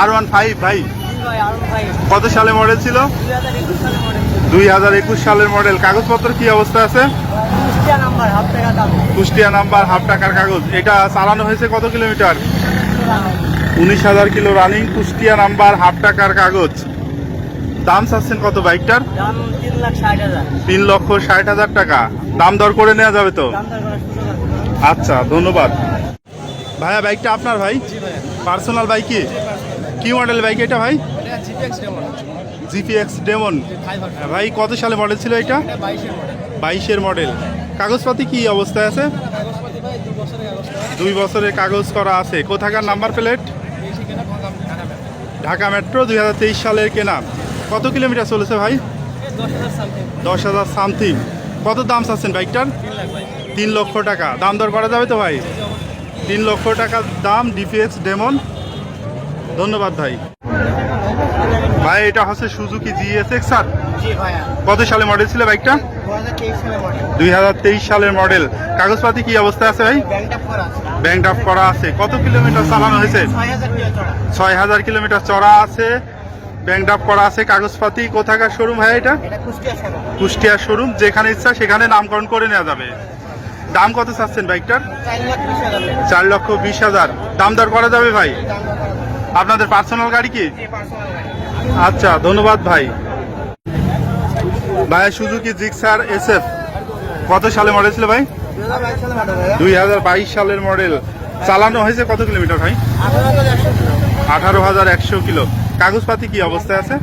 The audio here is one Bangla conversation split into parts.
আর ওয়ান ফাইভ ভাই? কত সালে মডেল ছিল? দুই হাজার একুশ সালের মডেল কাগজপত্র কি অবস্থা আছে? কুষ্টিয়া নাম্বার হাফ টাকার কাগজ। এটা চালানো হয়েছে কত কিলোমিটার? উনিশ হাজার kilo running Kushtia number half টাকার কাগজ। দাম চাচ্ছেন কত বাইকটার? তিন লক্ষ ষাট হাজার টাকা। দাম দর করে নেওয়া যাবে তো? আচ্ছা ধন্যবাদ। ভাইয়া বাইকটা আপনার ভাই? ভাই পার্সোনাল বাইক কি? কি মডেল বাইক এটা ভাই? জিপিএক্স ডেমন ডেমন ভাই কত সালে মডেল ছিল এটা? বাইশের মডেল কাগজপাতি কি অবস্থায় আছে? দুই বছরের কাগজ করা আছে। কোথাকার নাম্বার প্লেট? টাকা ঢাকা মেট্রো। দুই হাজার তেইশ সালের কেনা। কত কিলোমিটার চলেছে ভাই? দশ হাজার সামথিং কত দাম চাচ্ছেন বাইকটার? তিন লক্ষ টাকা। দাম দর করা যাবে তো ভাই? তিন লক্ষ টাকার দাম ডিপিএক্স ডেমন ধন্যবাদ ভাই। ভাই এটা হচ্ছে সুজুকি জিএসএক্স আর জি ভাইয়া। কত সালে মডেল ছিল বাইকটা? দুই হাজার তেইশ সালের মডেল কাগজপাতি কি অবস্থায় আছে ভাই? ব্যাংকটা করা আছে। ব্যাংক ড্রাফ করা আছে। কত কিলোমিটার চালানো হয়েছে? ছয় হাজার কিলোমিটার চড়া আছে। ব্যাংক ড্রাফ করা আছে কাগজপাতি। কোথাকার শোরুম ভাই এটা? কুষ্টিয়া কুষ্টিয়ার শোরুম যেখানে ইচ্ছা সেখানে নামকরণ করে নেওয়া যাবে। দাম কত চাচ্ছেন বাইকটার? চার লক্ষ বিশ হাজার। দাম দর করা যাবে ভাই। আপনাদের পার্সোনাল গাড়ি কি? আচ্ছা ধন্যবাদ ভাই। ভাই সুজুকি জিক্সার এস এফ কত সালে মডেল ছিল ভাই? দুই হাজার বাইশ সালের মডেল চালানো হয়েছে কত কিলোমিটার ভাই? আঠারো হাজার একশো কিলো। কাগজপাতি কি অবস্থায় আছে?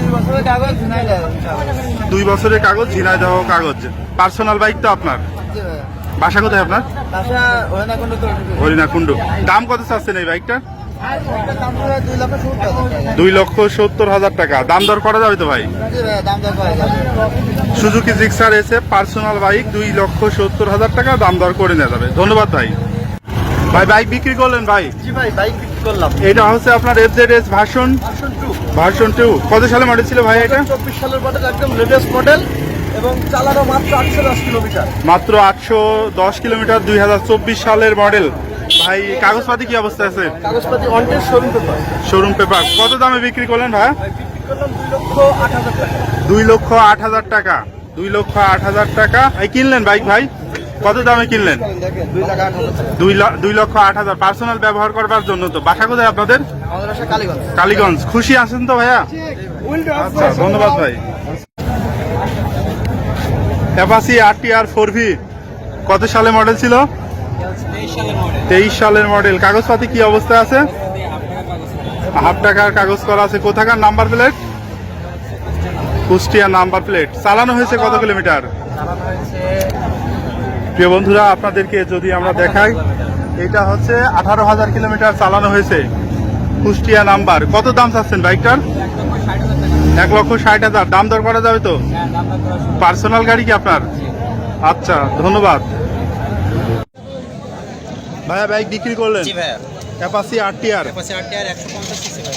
দুই বছরের কাগজ ঝুনাই বছরের কাগজ ঝিনাইদহ কাগজ। পার্সোনাল বাইক তো আপনার। বাসা কোথায় আপনার? হরিণাকুণ্ড দাম কত চাচ্ছেন এই বাইকটার পড়বে দুই লক্ষ সত্তর হাজার টাকা। দাম দর করা যাবে তো ভাই? সুজুকি জিক্সার এসে পার্সোনাল বাইক দুই লক্ষ সত্তর হাজার টাকা দাম দর করে নেওয়া যাবে। ধন্যবাদ ভাই। ভাই বাইক বিক্রি করলেন ভাই? জি ভাই বাইক বিক্রি করলাম। এটা হচ্ছে আপনার F Z S version two version two কত সালে মডেল ছিল ভাই এটা? চব্বিশ সালের মডেল একদম লেটেস্ট মডেল এবং চালানো মাত্র আটশো দশ কিলোমিটার। মাত্র আটশো দশ কিলোমিটার দুই হাজার চব্বিশ সালের মডেল ভাই কাগজপাতি কি অবস্থা আছে? কাগজপাতি অনটের শোরুম পেপার শোরুম পেপার কত দামে বিক্রি করলেন ভাই? দুই লক্ষ আট হাজার টাকা। দুই লক্ষ আট হাজার টাকা। এই কিনলেন বাইক ভাই? কত দামে কিনলেন? দুই লক্ষ আট হাজার। পার্সোনাল ব্যবহার করবার জন্য তো। বাসা কোথায় আপনাদের? কালীগঞ্জ। কালীগঞ্জ। খুশি আছেন তো ভাইয়া? আচ্ছা ধন্যবাদ ভাই। অ্যাপাসি আর টি আর ফোর ভি কত সালে মডেল ছিল? তেইশ সালের মডেল। কাগজপাতি কি অবস্থায় আছে? হাফ টাকার কাগজ করা আছে। কোথাকার number plate? Kushtia number plate. চালানো হয়েছে কত কিলোমিটার? প্রিয় বন্ধুরা, আপনাদেরকে যদি আমরা দেখাই, এটা হচ্ছে আঠারো হাজার কিলোমিটার চালানো হয়েছে। কুষ্টিয়া নাম্বার। কত দাম চাচ্ছেন বাইকটার? এক লক্ষ ষাট হাজার। দাম দর করা যাবে তো। পার্সোনাল গাড়ি কি আপনার? আচ্ছা ধন্যবাদ। ভাইয়া বাইক বিক্রি করলেন? জি ভাইয়া। অ্যাপাসি আর টি আর পাশে আট আর একশো পঞ্চাশ সিসি ভাই।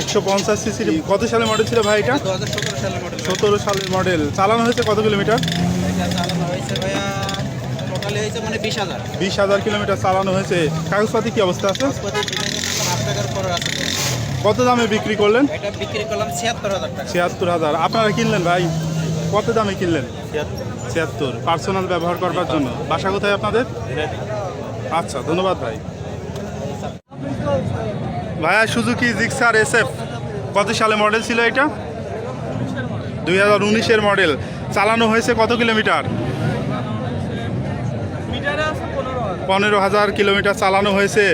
একশো পঞ্চাশ সিসির কত সালে মডেল ছিল ভাই এটা? দু হাজার সতেরো সালের মডেল সতেরো সালের মডেল চালানো হয়েছে কত কিলোমিটার চালানো হয়েছে ভাইয়া টোটালি হয়েছে মানে বিশ হাজার। বিশ হাজার কিলোমিটার চালানো হয়েছে। কাগজপাতি কি অবস্থা আছে? কত দামে বিক্রি করলেন? এটা বিক্রি করলাম ছিয়াত্তর হাজার টাকা। ছিয়াত্তর হাজার। আপনারা কিনলেন ভাই? কত দামে কিনলেন? ছিয়াত্তর। পার্সোনাল ব্যবহার করবার জন্য। বাসা কোথায় আপনাদের? আচ্ছা ধন্যবাদ ভাই। ভাইয়া সুজুকি জিক্সার এস এফ কত সালে মডেল ছিল এটা? দুই হাজার উনিশের মডেল চালানো হয়েছে কত কিলোমিটার? পনেরো হাজার কিলোমিটার চালানো হয়েছে।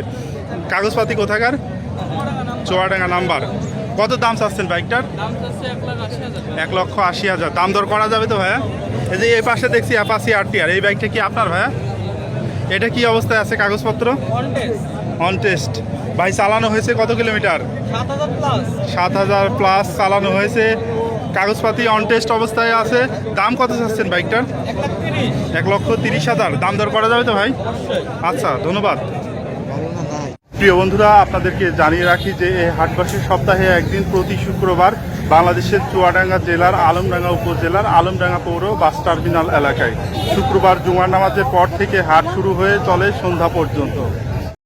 কাগজপাতি কোথাকার? চুয়াডাঙ্গা নাম্বার। কত দাম চাচ্ছেন বাইকটার? এক লক্ষ আশি হাজার। দাম দর করা যাবে তো ভাইয়া? এই যে এই পাশে দেখছি অ্যাপাসি আর এই বাইকটা কি আপনার ভাইয়া? এটা কি অবস্থায় আছে কাগজপত্র? অন টেস্ট ভাই চালানো হয়েছে কত কিলোমিটার? সাত হাজার প্লাস চালানো হয়েছে। কাগজপাতি অন টেস্ট অবস্থায় আছে। দাম কত চাচ্ছেন বাইকটার? এক লক্ষ তিরিশ। হাজার। দাম দর করা যাবে তো ভাই? আচ্ছা ধন্যবাদ। প্রিয় বন্ধুরা, আপনাদেরকে জানিয়ে রাখি যে এই হাটবাসের সপ্তাহে একদিন প্রতি শুক্রবার বাংলাদেশের চুয়াডাঙ্গা জেলার আলমডাঙ্গা উপজেলার আলমডাঙ্গা পৌর বাস টার্মিনাল এলাকায়। শুক্রবার জুমার নামাজের পর থেকে হাট শুরু হয়ে চলে সন্ধ্যা পর্যন্ত।